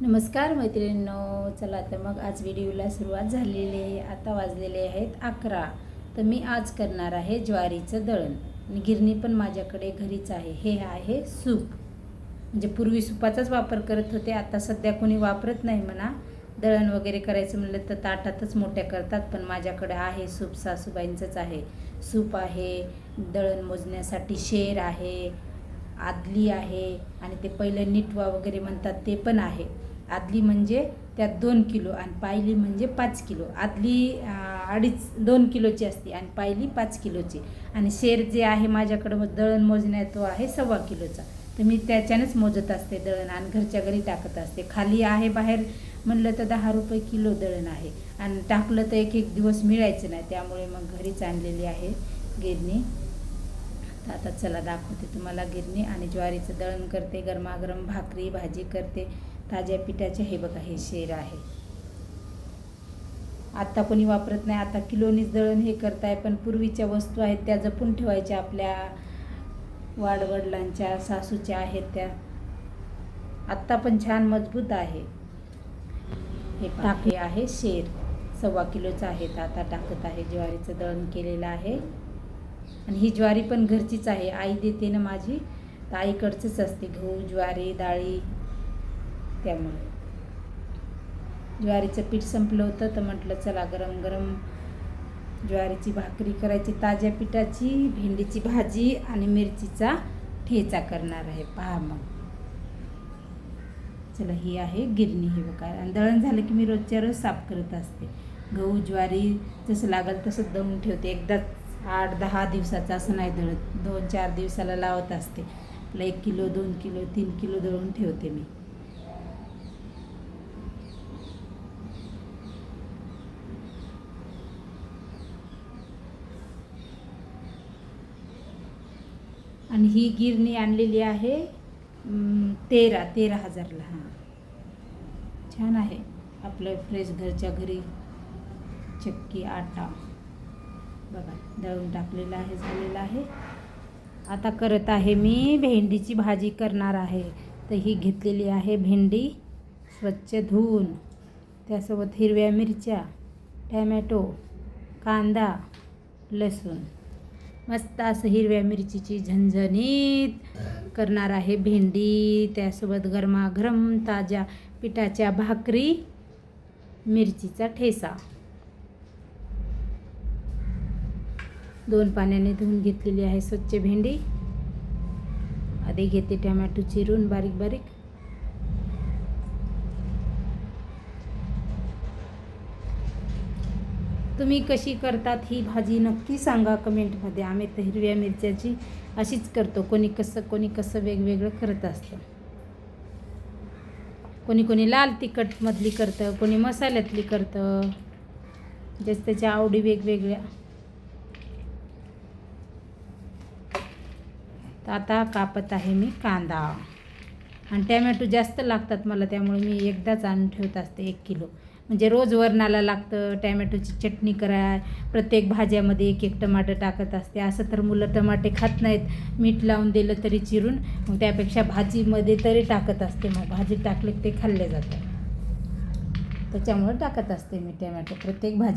नमस्कार मैत्रिणींनो चला तर मग आज व्हिडिओला सुरुवात झालेली आहे. आता वाजलेले आहेत अकरा. तर मी आज करणार आहे ज्वारीचं दळण. आणि गिरणी पण माझ्याकडे घरीच आहे. हे आहे सूप. म्हणजे पूर्वी सुपाचाच वापर करत होते आता सध्या कोणी वापरत नाही म्हणा. दळण वगैरे करायचं म्हणलं तर ताटातच मोठ्या करतात पण माझ्याकडे आहे सूप. सासूबाईंचंच आहे. सूप आहे दळण मोजण्यासाठी शेर आहे आदली आहे आणि ते पहिलं निटवा वगैरे म्हणतात ते पण आहे. आदली म्हणजे त्यात दोन किलो आणि पायली म्हणजे पाच किलो. आदली अडीच दोन किलोची असते आणि पायली पाच किलोची. आणि शेर जे आहे माझ्याकडं मग दळण मोजण्यात तो आहे सव्वा किलोचा. तर मी त्याच्यानेच मोजत असते दळण आणि घरच्या घरी टाकत असते. खाली आहे बाहेर म्हणलं तर दहा रुपये किलो दळण आहे. आणि टाकलं तर एक एक दिवस मिळायचं नाही. त्यामुळे मग घरीच आणलेली आहे गिरणी. तर आता चला दाखवते तुम्हाला गिरणी आणि ज्वारीचं दळण करते गरमागरम भाकरी भाजी करते. ताज्या पिठाचे हे बघा हे शेर आहे. आत्ता कोणी वापरत नाही आता किलोनीच दळण हे करताय पण पूर्वीच्या वस्तू आहेत त्या जपून ठेवायच्या आपल्या वाडवडिलांच्या सासूच्या आहेत त्या. आत्ता पण छान मजबूत आहे. हे टाके आहे शेर. सव्वा किलोचं आहे तर आता टाकत आहे ज्वारीचं दळण केलेलं आहे. आणि ही ज्वारी पण घरचीच आहे. आई देते ना माझी. तर आईकडचीच असते. गहू ज्वारी डाळी. त्यामुळे. ज्वारीचं पीठ संपलं होतं तर म्हटलं चला गरम गरम ज्वारीची भाकरी करायची. ताज्या पिठाची भेंडीची भाजी आणि मिरचीचा ठेचा करणार आहे. पहा मग. चला ही आहे गिरणी हे बघा. आणि दळण झालं की मी रोजच्या रोज साफ करत असते. गहू ज्वारी जसं लागेल तसं दळून ठेवते. एकदाच आठ दहा दिवसाचं असं नाही दळत. दोन चार दिवसाला लावत असते. आपलं एक किलो दोन किलो तीन किलो दळून ठेवते मी. आणि ही गिरणी आणलेली आहे तेरा तेरा हजारला. हां. छान आहे. आपलं फ्रेश घरच्या घरी. चक्की आटा. बघा दळून टाकलेलं आहे झालेलं आहे. आता करत आहे मी भेंडीची भाजी करणार आहे. तर ही घेतलेली आहे भेंडी स्वच्छ धुवून. त्यासोबत हिरव्या मिरच्या टॅमॅटो कांदा लसूण. मस्त असं हिरव्या मिरचीची झणझणीत करणार आहे भेंडी. त्यासोबत गरमागरम ताज्या पिठाच्या भाकरी मिरचीचा ठेसा. दोन पाण्याने धुवून घेतलेली आहे स्वच्छ भेंडी. आधी घेते टमॅटो चिरून बारीक बारीक. तुम्ही कशी करतात ही भाजी नक्की सांगा कमेंटमध्ये. आम्ही तर हिरव्या मिरच्याची अशीच करतो. कोणी कसं कोणी कसं वेगवेगळं करत असतं. कोणी कोणी लाल तिखटमधली करतं कोणी मसाल्यातली करतं. जस त्याच्या आवडी वेगवेगळ्या. तर आता कापत आहे मी कांदा. आणि टॅमॅटो जास्त लागतात मला त्यामुळे मी एकदाच आणून ठेवत असते एक किलो. म्हणजे रोज वरणाला लागतं टॅमॅटोची चटणी करा प्रत्येक भाज्यामध्ये एक एक टमाटर टाकत असते. असं तर मुलं टमाटे खात नाहीत मीठ लावून दिलं तरी चिरून मग त्यापेक्षा भाजीमध्ये तरी टाकत असते. मग भाजी टाकले ते खाल्ले जातं त्याच्यामुळं टाकत असते मी टॅमॅटो प्रत्येक भाजी